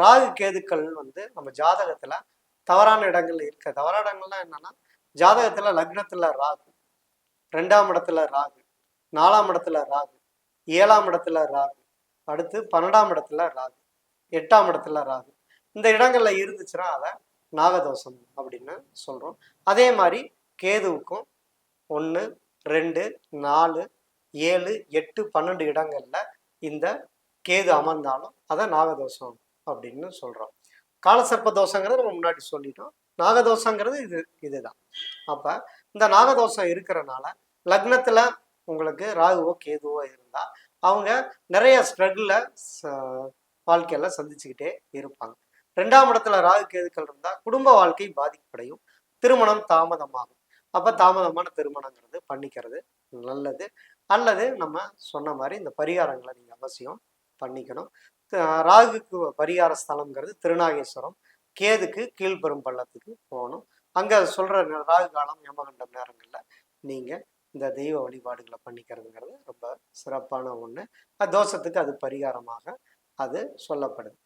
ராகு கேதுக்கள் வந்து நம்ம ஜாதகத்துல தவறான இடங்கள்ல இருக்க தவறான இடங்கள்லாம் என்னன்னா ஜாதகத்துல லக்னத்துல ராகு ரெண்டாம் இடத்துல ராகு நாலாம் இடத்துல ராகு ஏழாம் இடத்துல ராகு அடுத்து பன்னெண்டாம் இடத்துல ராகு எட்டாம் இடத்துல ராகு. இந்த இடங்கள்ல இருந்துச்சுன்னா அதை நாகதோஷம் அப்படின்னு சொல்றோம். அதே மாதிரி கேதுவுக்கும் ஒன்று ரெண்டு நாலு ஏழு எட்டு பன்னெண்டு இடங்கள்ல இந்த கேது அமர்ந்தாலும் அதை நாகதோஷம் அப்படின்னு சொல்றோம். காலசர்ப்ப தோஷங்கிறது நம்ம முன்னாடி சொல்லிட்டோம். நாகதோஷங்கிறது இது இதுதான். அப்ப இந்த நாகதோஷம் இருக்கிறனால லக்னத்துல உங்களுக்கு ராகுவோ கேதுவோ இருந்தா அவங்க நிறைய ஸ்ட்ரகிளில் வாழ்க்கையில சந்திச்சுக்கிட்டே இருப்பாங்க. ரெண்டாம் இடத்துல ராகு கேதுக்கள் இருந்தா குடும்ப வாழ்க்கை பாதிப்படையும். திருமணம் தாமதமாகும். அப்ப தாமதமான திருமணங்கிறது பண்ணிக்கிறது நல்லது. அல்லது நம்ம சொன்ன மாதிரி இந்த பரிகாரங்களை நீங்கள் அவசியம் பண்ணிக்கணும். ராகுக்கு பரிகார ஸ்தலம்ங்கிறது திருநாகேஸ்வரம். கேதுக்கு கீழ்பெரும் பள்ளத்துக்கு போகணும். அங்கே சொல்கிற ராகு காலம் யமகண்டம் நேரங்களில் நீங்கள் இந்த தெய்வ வழிபாடுகளை பண்ணிக்கிறதுங்கிறது ரொம்ப சிறப்பான ஒன்று தோஷத்துக்கு அது பரிகாரமாக அது சொல்லப்படுது.